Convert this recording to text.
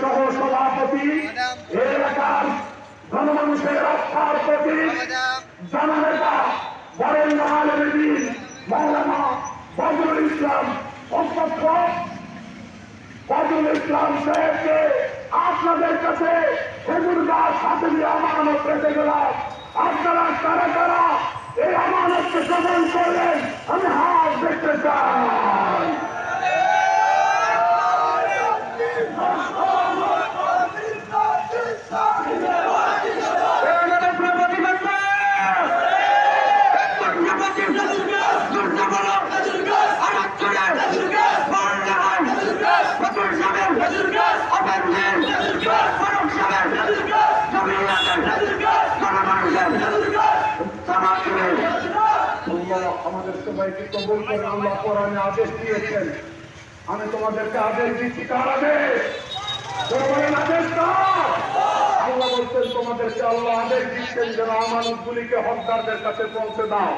সহ সভাপতি এলাকার জনমানুষের রক্ষার প্রতি জননেতা বরেন্দ্র আলমী মৌলানা বদরুল ইসলাম অধ্যক্ষ। বদরুল ইসলাম সাহেবকে আপনাদের কাছে হেগুর গাছ হাতে দিয়ে আমানত রেখে গেলাম আপনারা কারা কারা এই আমানতকে গ্রহণ করলেন আমি হাত দেখতে চাই আল্লাহ আমাদের সবাইকে কবুল করে, আল্লাহ কোরআনে আদেশ দিয়েছেন। আমি তোমাদেরকে আদেশ দিচ্ছি কার আদেশ। আদেশ? আল্লাহ বলছেন, তোমাদেরকে আল্লাহ আদেশ দিচ্ছেন যেন আমানুগুলিকে হকদারদের কাছে পৌঁছে দাও।